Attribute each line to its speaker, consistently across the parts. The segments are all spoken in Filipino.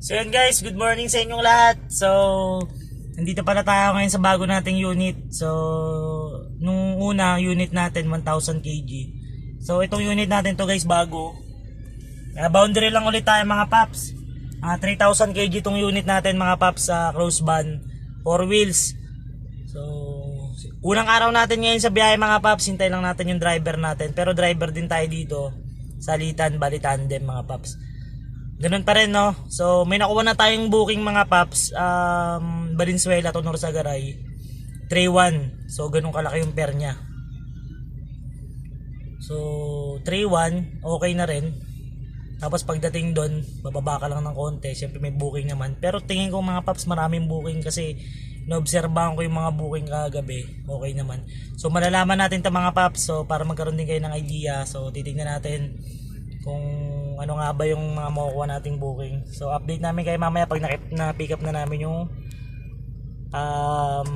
Speaker 1: So yun guys, good morning sa inyong lahat. So, nandito pala tayo ngayon sa bago nating unit. So, nung una unit natin 1000 kg. So, itong unit natin to guys bago. Uh, boundary lang ulit tayo mga paps. Ah, 3000 kg itong unit natin mga paps sa crossban. 4 wheels. So, unang araw natin ngayon sa biyahe mga paps. Hintay lang natin yung driver natin. Pero driver din tayo dito. Salitan, bali tandem mga paps. Ganun pa rin, no? So, may nakuha na tayong booking mga paps. Um, Valenzuela to Norsagaray. 3-1. So, ganun kalaki yung pair niya. So, 3-1. Okay na rin. Tapos pagdating doon, bababa ka lang ng konti. Siyempre may booking naman. Pero tingin ko mga paps, maraming booking kasi naobserbahan ko yung mga booking kagabi. Okay naman. So, malalaman natin ito mga paps. So, para magkaroon din kayo ng idea. So, titignan natin kung ano nga ba yung mga makukuha nating booking. So update namin kayo mamaya pag na, na pick up na namin yung um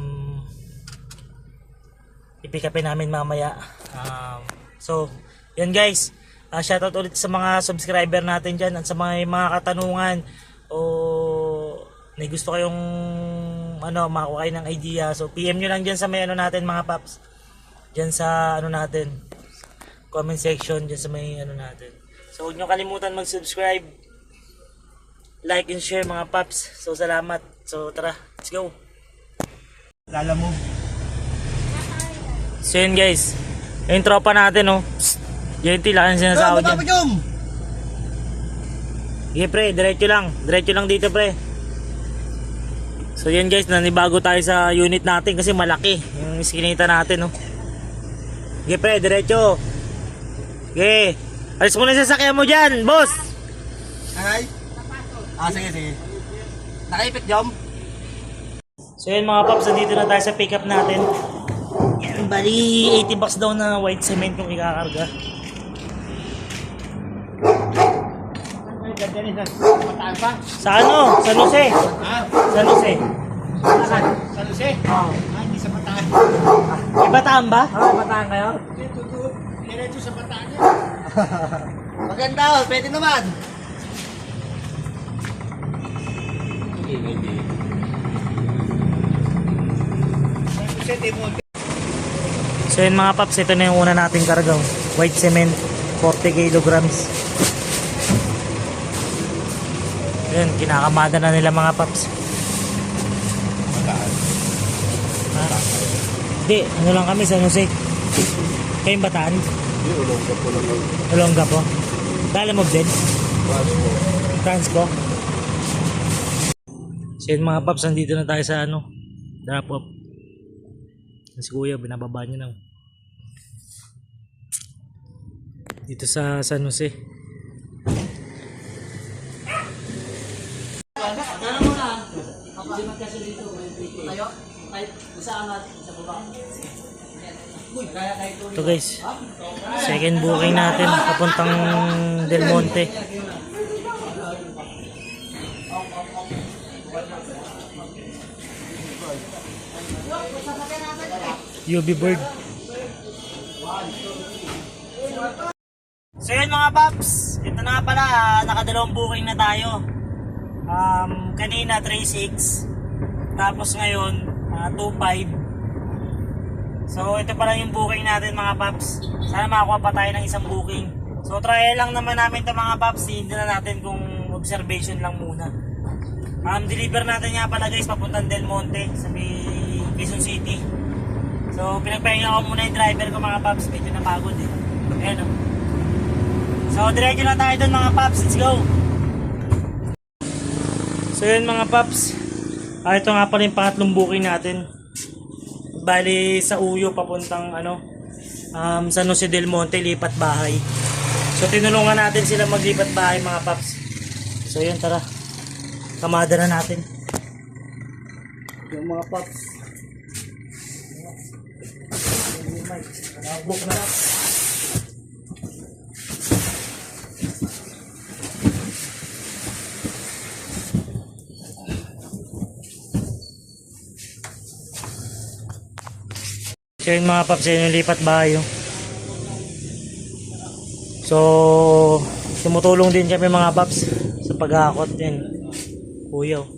Speaker 1: i-pick upin namin mamaya. Um, so, yan guys. Uh, shoutout ulit sa mga subscriber natin dyan at sa mga, mga katanungan o may gusto kayong ano, makuha kayo ng idea. So, PM nyo lang dyan sa may ano natin mga paps. Dyan sa ano natin comment section dyan sa may ano natin. So huwag nyo kalimutan mag-subscribe, like and share mga paps. So salamat. So tara, let's go.
Speaker 2: Lala mo.
Speaker 1: So yun guys, yung tropa natin oh. Psst. Yung tila ang sinasawa dyan.
Speaker 2: Jom!
Speaker 1: Sige pre, diretso lang. Diretso lang dito pre. So yun guys, nanibago tayo sa unit natin kasi malaki. Yung iskinita natin oh. Sige pre, diretso. Sige. Alis mo na yung sasakyan mo dyan, boss.
Speaker 2: Ay? Ah, sige, sige. Nakaipit, Jom?
Speaker 1: So yun mga paps, nandito na tayo sa pickup natin. Yan, bali 80 bucks daw na white cement yung ikakarga. Sa ano? San Jose?
Speaker 2: Ha?
Speaker 1: San Jose?
Speaker 2: San, Jose?
Speaker 1: Oo.
Speaker 2: Ah, hindi sa Bataan.
Speaker 1: May bataan ba? Oo, bataan kayo?
Speaker 2: Dito, dito. Diretso sa Bataan yan. Maganda, oh. Pwede naman.
Speaker 1: So yun mga paps, ito na yung una nating kargaw. White cement, 40 kilograms. Yun, kinakamada na nila mga paps. Hindi, ano lang kami sa Jose. Kayong bataan?
Speaker 2: Hindi, ulong ka po lang.
Speaker 1: Olongga po. Dala mo din?
Speaker 2: Basbo.
Speaker 1: Transpo. So yun mga paps, nandito na tayo sa ano, drop off. Si kuya, binababa niya na. Dito sa San Jose. Ito guys, second booking natin papuntang Del Monte. UB Bird. So yun mga paps, ito na pala, ah, nakadalawang booking na tayo. Um, kanina 3.6, tapos ngayon ah, 2.5. So ito pala yung booking natin mga paps. Sana makakuha pa tayo ng isang booking. So try lang naman namin ito mga paps, hindi na natin kung observation lang muna. Um, deliver natin nga pala guys papuntang Del Monte sa Quezon City. So pinagpahinga ko muna yung driver ko mga paps, medyo napagod eh. Ayan o. So diretso na tayo dun mga paps, let's go! So yun mga paps, ah, ito nga pala yung pangatlong booking natin. Bali sa Uyo papuntang ano, um, San Jose del Monte, lipat bahay. So tinulungan natin sila maglipat bahay mga paps. So yun tara, kamada na natin. Yung mga paps. Book na. So yun mga paps, yun yung lipat bahay. oh. So, tumutulong din kami mga paps sa paghakot din. Kuya. oh.